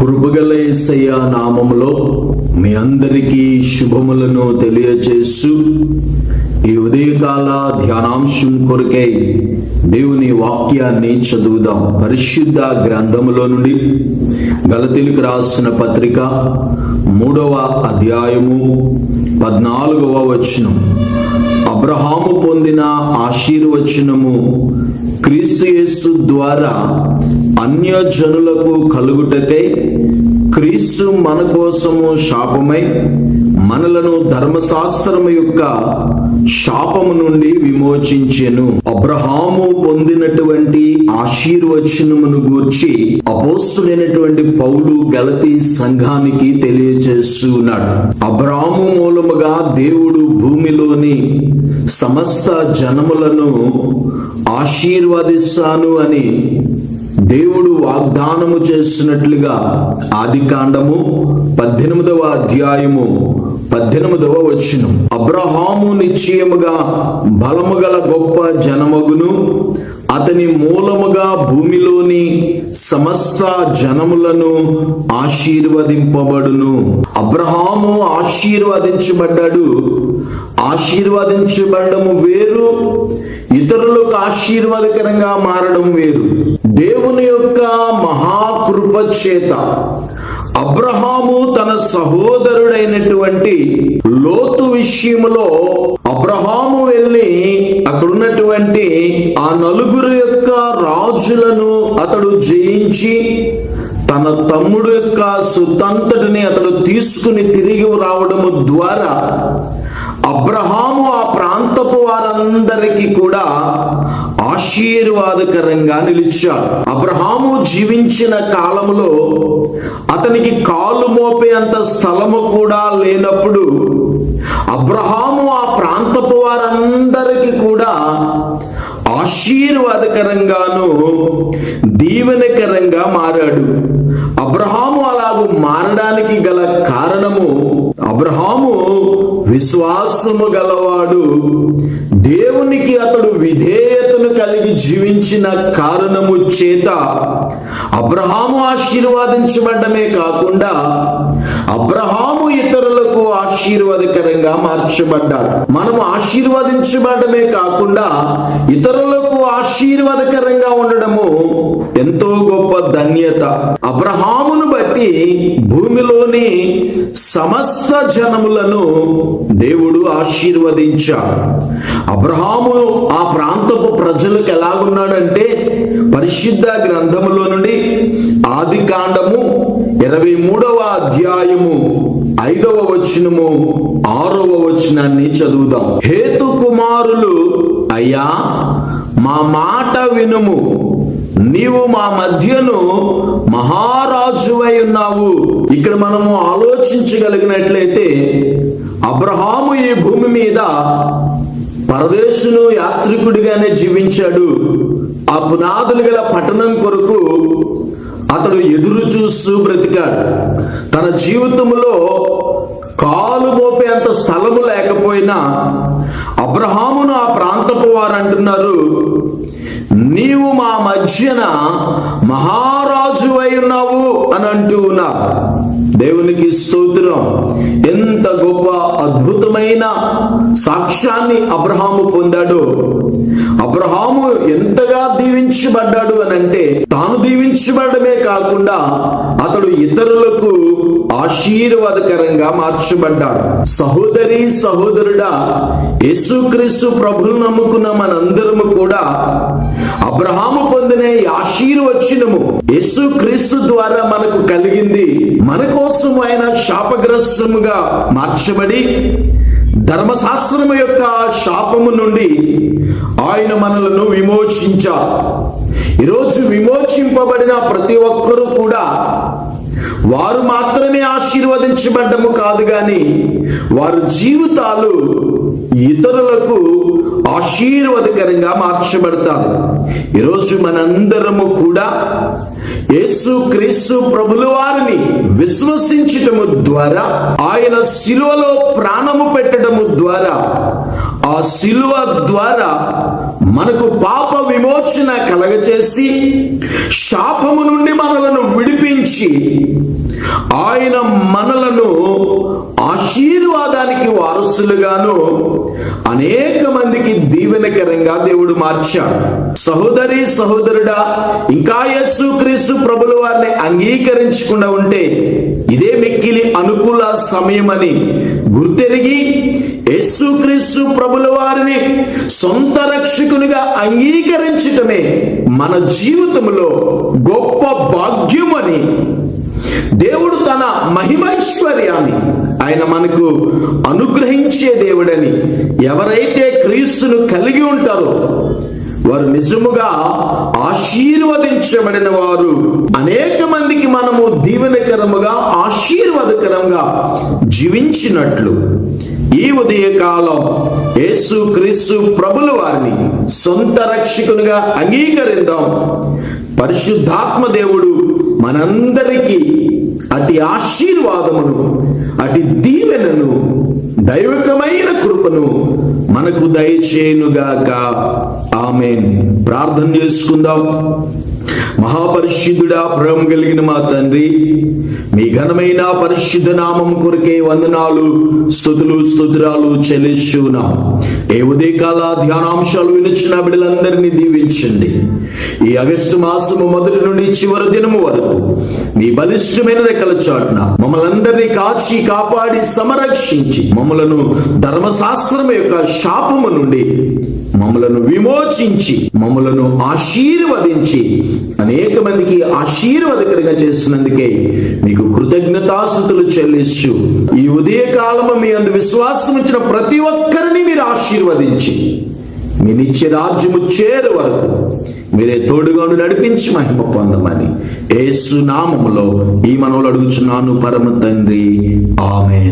కృపగల యేసయ్య నామములో మీ అందరికీ శుభములను తెలియచేస్తూ ఈ ఉదయకాల ధ్యానాంశం కొరకై దేవుని వాక్యాన్ని చదువుదాం. పరిశుద్ధ గ్రంథములో నుండి గలతీలకు రాసిన పత్రిక మూడవ అధ్యాయము పద్నాలుగవ వచనం. అబ్రహాము పొందిన ఆశీర్వచనము క్రీస్తు ద్వారా ద్వారా అన్యజనులకు కలుగుటకై క్రీస్తు మన కోసము శాపమై మనలను ధర్మశాస్త్రం యొక్క శాపము నుండి విమోచించెను. అబ్రహాము పొందినటువంటి ఆశీర్వచనమును గూర్చి అపోస్తుడైనటువంటి పౌలు గలతీ సంఘానికి తెలియజేస్తూ ఉన్నాడు అబ్రాము మూలముగా దేవుడు భూమిలోని సమస్త జనములను ఆశీర్వదిస్తాను అని దేవుడు వాగ్దానము చేస్తున్నట్లుగా ఆది కాండము పద్దెనిమిదవ అధ్యాయము పద్దెనిమిదవ వచ్చిన అబ్రహాము నిశ్చయముగా బలము గల గొప్ప జనమగును. అతని మూలముగా భూమిలోని సమస్త జనములను ఆశీర్వదింపబడును. అబ్రహాము ఆశీర్వదించబడ్డాడు. ఆశీర్వదించబడము వేరు ఇతరులకు ఆశీర్వాదకరంగా మారడం వేరు. దేవుని యొక్క మహాకృప చేత అబ్రహాము తన సహోదరుడైనటువంటి లోతు విషయంలో అబ్రహాము వెళ్ళి అక్కడున్నటువంటి ఆ నలుగురు యొక్క రాజులను అతడు జయించి తన తమ్ముడు యొక్క సుతంతటిని అతడు తీసుకుని తిరిగి రావడము ద్వారా అబ్రహాము ఆ ప్రాంతపు వారందరికీ కూడా ఆశీర్వాదకరంగా నిలిచాడు. అబ్రహాము జీవించిన కాలంలో అతనికి కాలు మోపే అంత స్థలము కూడా లేనప్పుడు అబ్రహాము ఆ ప్రాంతపు వారందరికీ కూడా ఆశీర్వాదకరంగాను దీవెనకరంగా మారాడు. అబ్రహాము అలాగూ మారడానికి గల కారణము అబ్రహాము విశ్వాసము గలవాడు దేవునికి అతడు విధేయతను కలిగి జీవించిన కారణము చేత అబ్రహాము ఆశీర్వాదించబడమే కాకుండా అబ్రహాము ఇతరులకు ఆశీర్వాదకరంగా మార్చబడ్డాడు. మనము ఆశీర్వదించబడమే కాకుండా ఇతరులకు ఆశీర్వాదకరంగా ఉండడము ఎంతో గొప్ప ధన్యత. అబ్రహాం కాబట్టి భూమిలోని సమస్త జనములను దేవుడు ఆశీర్వదించాడు. అబ్రహాము ఆ ప్రాంతపు ప్రజలకు ఎలాగున్నాడంటే పరిశుద్ధ గ్రంథములో నుండి ఆది కాండము ఇరవై మూడవ అధ్యాయము ఐదవ వచనము ఆరవ వచనాన్ని చదువుదాం. హేతు కుమారులు అయ్యా మా మాట వినుము. నీవు మా మధ్యను మహారాజువై ఉన్నావు. ఇక్కడ మనము ఆలోచించగలిగినట్లయితే అబ్రహాము ఈ భూమి మీద పరదేశును యాత్రికుడిగానే జీవించాడు. ఆ పునాదులు గల పట్టణం కొరకు అతడు ఎదురు చూస్తూ బ్రతికాడు. తన జీవితంలో కాలు మోపేంత స్థలము లేకపోయినా అబ్రహామును ఆ ప్రాంతపు వారు అంటున్నారు నీవు మా మధ్యన మహారాజు అయి ఉన్నావు అని అంటూ ఉన్నారు. దేవునికి స్తోత్రం. ఎంత గొప్ప అద్భుతమైన సాక్ష్యాన్ని అబ్రహాము పొందాడు. అబ్రహాము ఎంతగా దీవించబడ్డాడు అని అంటే తాను దీవించబడమే కాకుండా అతడు ఇతరులకు ఆశీర్వాదకరంగా మార్చబడ్డాడు. సహోదరి సహోదరుడా యేసుక్రీస్తు ప్రభులు నమ్ముకున్న మనందరము కూడా అబ్రహాము పొందిన ఆశీర్వచనము యేసుక్రీస్తు ద్వారా మనకు కలిగింది. మన కోసం ఆయన శాపగ్రస్తముగా మార్చబడి ధర్మశాస్త్రము యొక్క శాపము నుండి ఆయన మనలను విమోచించారు ఈరోజు విమోచింపబడిన ప్రతి ఒక్కరూ కూడా వారు మాత్రమే ఆశీర్వదించబడ్డము కాదు గాని వారి జీవితాలు ఇతరులకు ఆశీర్వాదకరంగా మార్చబడతారు. ఈరోజు మనందరము కూడా యేసు క్రీస్తు ప్రభుల వారిని విశ్వసించటము ద్వారా ఆయన శిలువలో ప్రాణము పెట్టడము ద్వారా ఆ శిలువ ద్వారా మనకు పాప విమోచన కలగచేసి శాపము నుండి మనలను విడిపించి ఆయన మనలను ఆశీర్వాదానికి వారసులుగాను అనేక మందికి దీవెనకరంగా దేవుడు మార్చాడు. సహోదరి సహోదరుడా ఇంకా యస్సు క్రీస్తు ప్రభుల వారిని అంగీకరించకుండా ఉంటే ఇదే మిక్కిలి అనుకూల సమయమని గుర్తెరిగి యేసుక్రీస్తు ప్రభుల వారిని సొంత రక్షకునిగా అంగీకరించటమే మన జీవితంలో గొప్ప భాగ్యమని దేవుడు తన మహిమైశ్వర్యాన్ని. ఆయన మనకు అనుగ్రహించే దేవుడని ఎవరైతే క్రీస్తును కలిగి ఉంటారో వారు నిజముగా ఆశీర్వదించబడిన వారు అనేక మందికి మనము దీవెనకరముగా ఆశీర్వాదకరంగా జీవించినట్లు. ఈ ఉదయకాలం యేసు క్రీస్తు ప్రభుల వారిని సొంత రక్షకునిగా అంగీకరిద్దాం పరిశుద్ధాత్మ దేవుడు మనందరికీ అటు ఆశీర్వాదమును అటు దీవెనను దైవికమైన కృపను మనకు దయచేయునుగాక. ఆమెన్. ప్రార్థన చేసుకుందాం. మహాపరిశుద్ధుడా ప్రేమ కలిగిన మా తండ్రి మీ ఘనమైన పరిశుద్ధ నామం కొరికే వందనాలు స్థుతులు స్తోత్రాలు చెల్లిస్తున్నాం ఏ ఉదయకాల ధ్యానాంశాలు వినిచిన బిడ్డలందరినీ దీవించండి. ఈ ఆగస్టు మాసము మొదటి నుండి చివరి దినము వరకు మీ బలిష్టమైన రెక్కల చాటున మమ్మల్ని అందరినీ కాచి కాపాడి సంరక్షించి మమ్మలను ధర్మశాస్త్రం యొక్క శాపము నుండి మమ్మలను విమోచించి మమ్మలను ఆశీర్వదించి అనేక మందికి ఆశీర్వాదకరంగా చేసినందుకే మీకు కృతజ్ఞతాస్థుతులు చెల్లిస్తూ ఈ ఉదయకాలము మీ అందు విశ్వాసం ఇచ్చిన ప్రతి ఒక్కరిని మీరు ఆశీర్వదించి మీ నిత్య రాజ్యము చేరు వరకు మీరే తోడుగాను నడిపించి మహిమ పొందమని ఏసునామములో ఈ మనవులు అడుగుచున్నాను పరమ తండ్రి. ఆమె